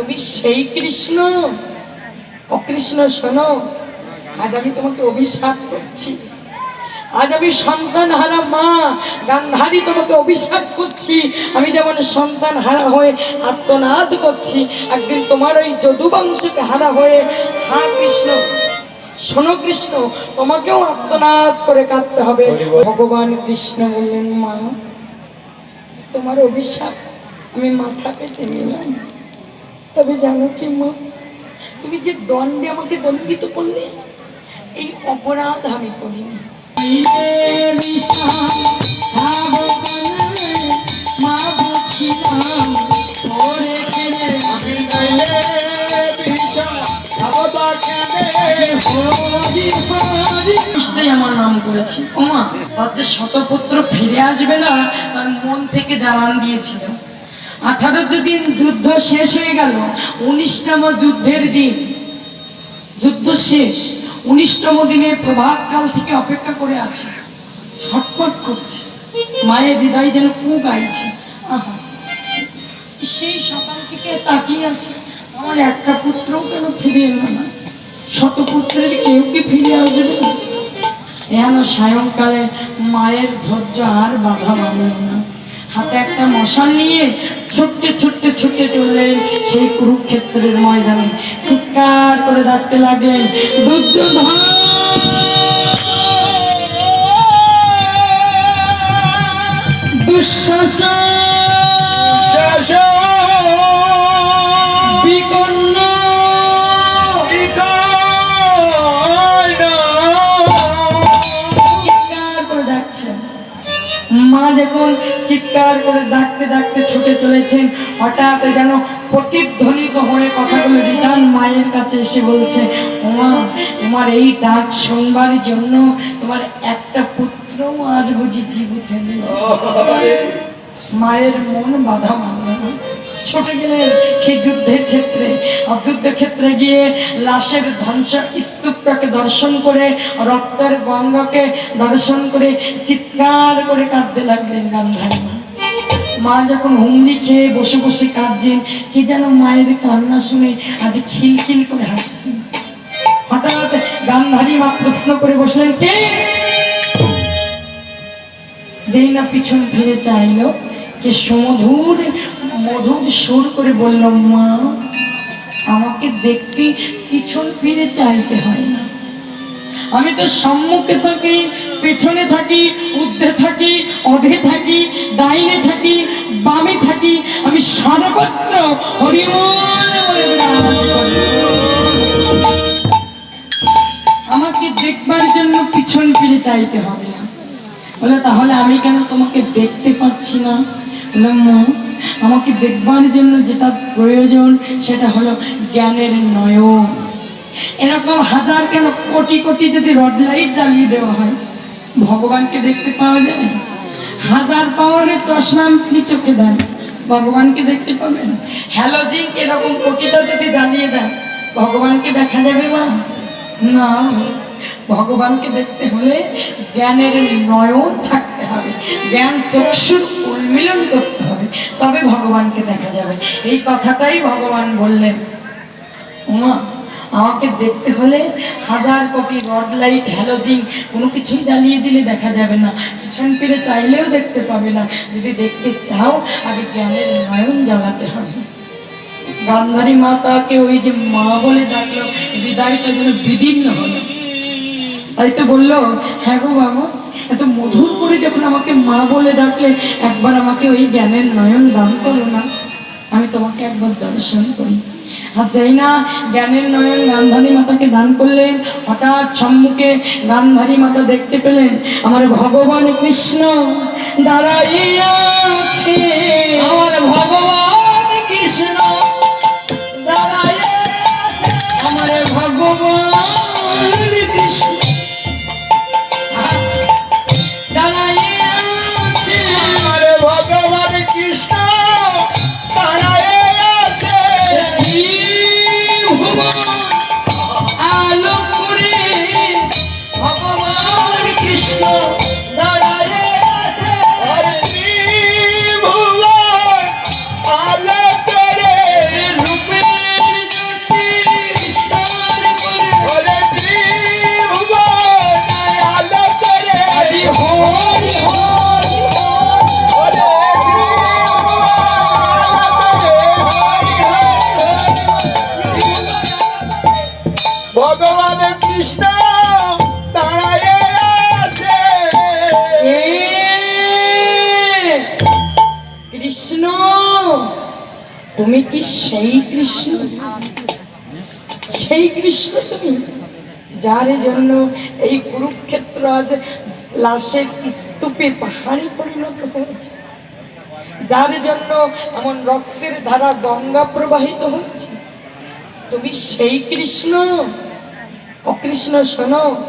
তুমি সেই কৃষ্ণ? ও কৃষ্ণ, শোনো, আজ আমি তোমাকে অভিশাপ করছি। আজ আমি সন্তান হারা মা, গান্ধারী তোমাকে অভিশাপ করছি। আমি যেমন সন্তান হারা হয়ে আত্মনাদ করছি, একদিন তোমার ওই যদুবংশকে হারা হয়ে, হা কৃষ্ণ, শোনো কৃষ্ণ, তোমাকেও আত্মনাদ করে কাঁদতে হবে। ভগবান কৃষ্ণ বললেন, মা, তোমার অভিশাপ আমি মাথা পেতে নিলাম। তবে জানো কি মা, তুমি যে দণ্ডে আমাকে দণ্ডিত করলে, এই অপরাধ আমি করিনি। মা বুঝছিলাম আমার নাম করেছি। ওমা যে শতপুত্র ফিরে আসবে না, তার মন থেকে জানান দিয়েছিল আঠারো দিন যুদ্ধ শেষ হয়ে গেল, উনিশতম যুদ্ধের দিন। যুদ্ধ শেষ, উনিশতম দিনে প্রভাতকাল থেকে অপেক্ষা করে আছে। ছটপট করছে। মায়ের হৃদয় যেন কু গাইছে। আহা, সেই সকাল থেকে তাকিয়ে আছে। আমার একটা পুত্রও কেন ফিরে এলো না? শতপুত্রের কেউ কি ফিরে আসবে? না যেন সায়ংকালে মায়ের ধৈর্য আর বাধা মানল না? হাতে একটা মশাল নিয়ে ছুটতে ছুটতে ছুটে চললেন সেই কুরুক্ষেত্রের ময়দানে। চিৎকার করে ডাকতে লাগলেন দুর্যোধন! মা যখন চিৎকার করে ডাকতে ডাকতে ছুটে চলেছেন। হঠাৎ যেন প্রতিধ্বনিত হয়ে কথাগুলো রিটার্ন মায়ের কাছে এসে বলছে ওমা তোমার এই ডাক শুনবার জন্য তোমার একটা পুত্র আর বুঝি জীবিত মায়ের মন বাধা মানল না। ছুটে গেলেন সেই যুদ্ধের ক্ষেত্রে যুদ্ধক্ষেত্রে গিয়ে লাশের ধ্বংস স্তূপটাকে দর্শন করে, রক্তের গঙ্গাকে দর্শন করে চিৎকার করে কাঁদতে লাগলেন গান্ধারী মা। মা যখন হুমড়ি খেয়ে বসে বসে কাঁদছেন, কি যেন মায়ের কান্না শুনে আজ খিলখিল করে হাসছেন। হঠাৎ গান্ধারী মা প্রশ্ন করে বসলেন, কে? যেই না পিছন ফিরে চাইলো, কে সুমধুর মধুর সুর করে বলল, মা, আমাকে দেখতে পিছন ফিরে চাইতে হয় না। আমি তো সম্মুখে থাকি, পেছনে থাকি, ঊর্ধ্বে থাকি, অধে থাকি, ডাইনে থাকি, বামে থাকি। আমি সর্বত্র। আমাকে দেখবার জন্য পিছন ফিরে চাইতে হবে না। বলে, তাহলে আমি কেন তোমাকে দেখতে পাচ্ছি না? বললাম মা আমাকে দেখবার জন্য যেটা প্রয়োজন, সেটা হলো জ্ঞানের নয়ন। এরকম হাজার কেন কোটি কোটি যদি রড লাইট জ্বালিয়ে দেওয়া হয়, ভগবানকে দেখতে পাওয়া যায় হাজার পাওয়ারের চশমা আপনি চোখে দেন, ভগবানকে দেখতে পাবেন? হ্যালোজিন এরকম কোটিটা যদি জ্বালিয়ে দেন, ভগবানকে দেখা যাবে মা না, ভগবানকে দেখতে হলে জ্ঞানের নয়ন থাকতে হবে। জ্ঞান, চক্ষুর উন্মিলন করতে হবে। তবে ভগবানকে দেখা যাবে। এই কথাটাই ভগবান বললেন। উমা, আমাকে দেখতে হলে হাজার কোটি রড লাইট, হ্যালোজিন, কোনো কিছুই জ্বালিয়ে দিলে দেখা যাবে না। পিছন ফিরে চাইলেও দেখতে পাবে না। যদি দেখতে চাও, আগে জ্ঞানের নয়ন জ্বালাতে হবে। গান্ধারী মাতাকে ওই যে মা বলে ডাকলো, হৃদয়টা যেন বিদীর্ণ হলো। তাই তো বলল হ্যাঁ গো বাবা এত মধুর করে যখন আমাকে মা বলে ডাকলে, একবার আমাকে ওই জ্ঞানের নয়ন দান করো না। আমি তোমাকে একবার দর্শন করি। আর যাই না, জ্ঞানের নয়ন গান্ধারী মাতাকে দান করলেন, হঠাৎ সম্মুখে গান্ধারী মাতা দেখতে পেলেন, আমার ভগবান কৃষ্ণ দাঁড়াইয়াছে আমার ভগবান কৃষ্ণ তুমি কি সেই কৃষ্ণ? সেই কৃষ্ণ তুমি? যার জন্য এই কুরুক্ষেত্র আজ লাশের স্তূপে পাহাড়ে পরিণত হয়েছে। যার জন্য এমন রক্তের ধারা গঙ্গা প্রবাহিত হচ্ছে। তুমি সেই কৃষ্ণ? অকৃষ্ণ শোনো,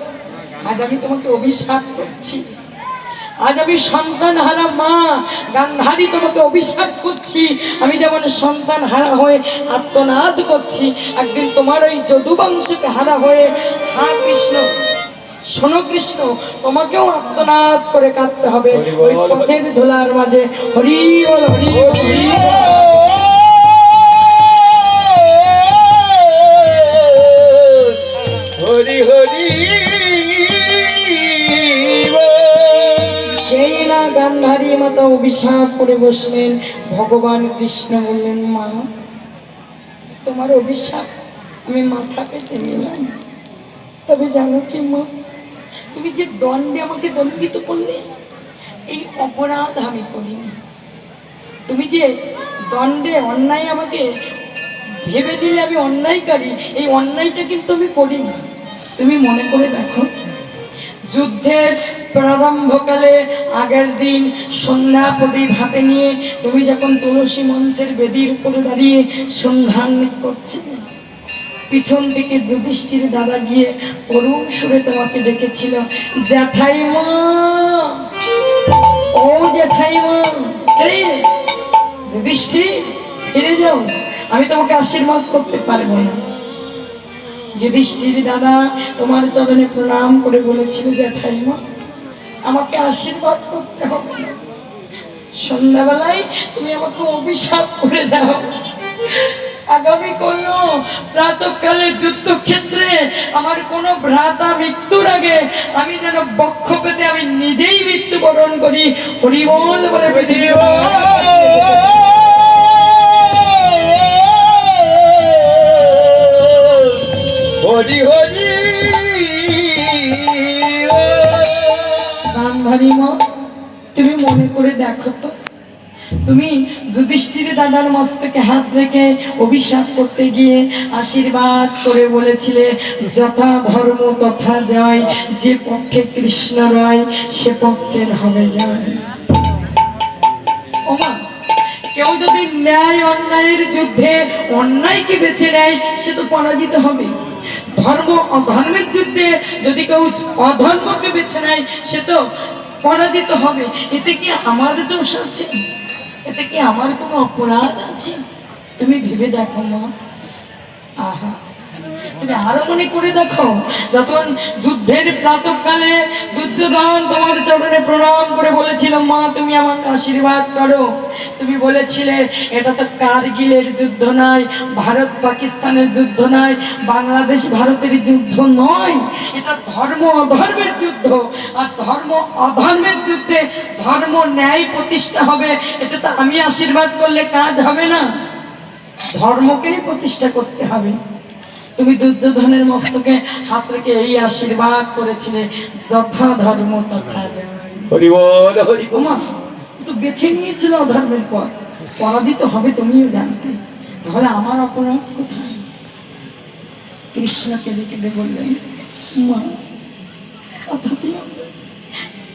আজ আমি তোমাকে অভিশাপ করছি। আজ আমি সন্তান হারা মা গান্ধারী তোমাকে অভিশাপ করছি। আমি যেমন সন্তান হারা হয়ে আত্মনাদ করছি একদিন তোমার ওই যদুবংশকে হারা হয়ে হা কৃষ্ণ শোনো কৃষ্ণ তোমাকেও আত্মনাদ করে কাঁদতে হবে। ওই পথের ধুলার মাঝে হরি বল। হরি হরি হরি হরি। সেই না গান্ধারী মাতা অভিশাপ করে বসলেন। ভগবান কৃষ্ণ বললেন, মা, তোমার অভিশাপ আমি মাথা পেতে নিলাম। তবে জানো কি, মা, তুমি যে দণ্ডে আমাকে দণ্ডিত করলে, এই অপরাধ আমি করিনি। তুমি যে দণ্ডে অন্যায় আমাকে ভেবে দিলে আমি অন্যায়কারী, এই অন্যায়টা কিন্তু আমি করিনি। তুমি মনে করে দেখো, যুদ্ধের প্রারম্ভকালে আগের দিন সন্ধ্যা প্রদীপ হাতে নিয়ে তুমি যখন তুলসী মঞ্চের বেদির উপরে দাঁড়িয়ে সন্ধান করছিলে পিছন থেকে যুধিষ্ঠির দাদা গিয়ে করুণ সুরে তোমাকে ডেকেছিল জ্যাঠাইমা ও জ্যাঠাইমা রে যুধিষ্ঠির, ফিরে যাও, আমি তোমাকে আশীর্বাদ করতে পারব না। যুধিষ্ঠির দাদা তোমার চরণে প্রণাম করে বলেছিল জ্যাঠাইমা আমাকে আশীর্বাদ করতে হবে। সন্ধ্যাবেলায় তুমি আমাকে অভিশাপ করে দাও। আগামী কোন প্রাতকালে যুদ্ধক্ষেত্রে আমার কোন ভ্রাতা মৃত্যুর আগে আমি যেন বক্ষ পেতে আমি নিজেই মৃত্যুবরণ করি। হরিবল বলে বেরিয়ে হরি হরি গান্ধারী মা তুমি মনে করে দেখো তো। তুমি যুধিষ্ঠির দাদার মস্তকে হাত রেখে অভিশাপ করতে গিয়ে আশীর্বাদ করে বলেছিলে, যথা ধর্ম তথা যে পক্ষে কৃষ্ণ রয়, সে পক্ষের হবে কেউ যদি ন্যায় অন্যায়ের যুদ্ধে অন্যায়কে বেছে নেয়, সে তো পরাজিত হবে। ধর্ম, অধর্মের যুদ্ধে যদি কেউ অধর্মকে বেছে নেয়, সে তো পরাজিত হবে। এতে কি আমার দোষ আছে? এতে কি আমার কোনো অপরাধ আছে? তুমি ভেবে দেখো মা। আহা। তুমি আরও মনে করে দেখো, যখন যুদ্ধের প্রাতকালে দুর্যোধন তোমার চরণে প্রণাম করে বলেছিল, মা, তুমি আমাকে আশীর্বাদ করো। তুমি বলেছিলে, এটা তো কারগিলের যুদ্ধ নয়, ভারত পাকিস্তানের যুদ্ধ নয়, বাংলাদেশ ভারতের যুদ্ধ নয়। এটা ধর্ম অধর্মের যুদ্ধ, আর ধর্ম অধর্মের যুদ্ধে ধর্ম ন্যায় প্রতিষ্ঠা হবে এটা তো আমি আশীর্বাদ করলে কাজ হবে না। ধর্মকেই প্রতিষ্ঠা করতে হবে। তুমি দুর্যোধনের মস্তকে হাত রেখে এই আশীর্বাদ করেছিলে যথা ধর্ম তথা তো বেছে নিয়েছিল অধর্মের পর পরাজিত হবে তুমিও জানতে। তাহলে আমার অপরাধ কোথায়? কৃষ্ণ কেঁদে কেঁদে বললেন মা।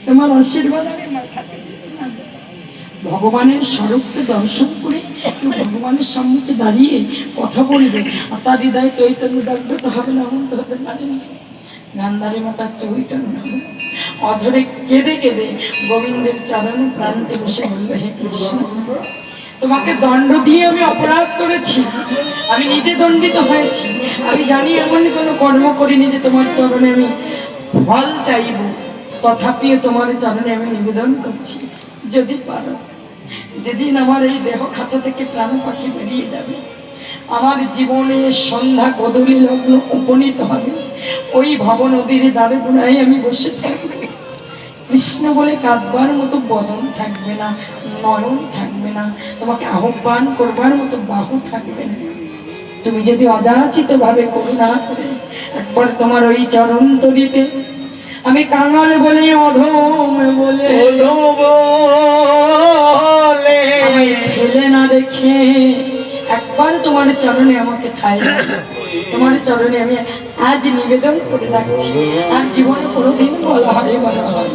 তোমার আশীর্বাদ আমি মাথাতে ভগবানের স্বরূপকে দর্শন করে কেউ ভগবানের সম্মুখে দাঁড়িয়ে কথা বলবে। আর তার হৃদয়ে চৈতন্য জাগ্রত হবে না তো হতে না। গান্ধারী মাতার চৈতন্য অধরে কেঁদে কেঁদে গোবিন্দের চরণে প্রান্তে বসে বলবে, হে কৃষ্ণ, তোমাকে দণ্ড দিয়ে আমি অপরাধ করেছি। আমি নিজে দণ্ডিত হয়েছি। আমি জানি এমন কোনো কর্ম করিনি যে তোমার চরণে আমি ফল চাইব। তথাপিও তোমার চরণে আমি নিবেদন করছি। যদি পারো। যেদিন আমার এই দেহ খাঁচা থেকে প্রাণ পাখি বেরিয়ে যাবে, আমার জীবনে সন্ধ্যা গধূলি লগ্ন উপনীত হবে। ওই ভব নদীর দ্বারে গুণায় আমি বসে থাকব। কৃষ্ণ বলে কাঁদবার মতো বদন থাকবে না, নয়ন থাকবে না। তোমাকে আহ্বান করবার মতো বাহু থাকবে না। তুমি যদি অযাচিত ভাবে করুণা করে, একবার তোমার ওই চরণ তলিতে আমি কাঙাল বলে অধম বলে। রেখে একবার তোমার চরণে আমাকে খাই। তোমার চরণে আমি আজ নিবেদন করে রাখছি আর জীবনে কোনোদিন বলা হয় বলা হয়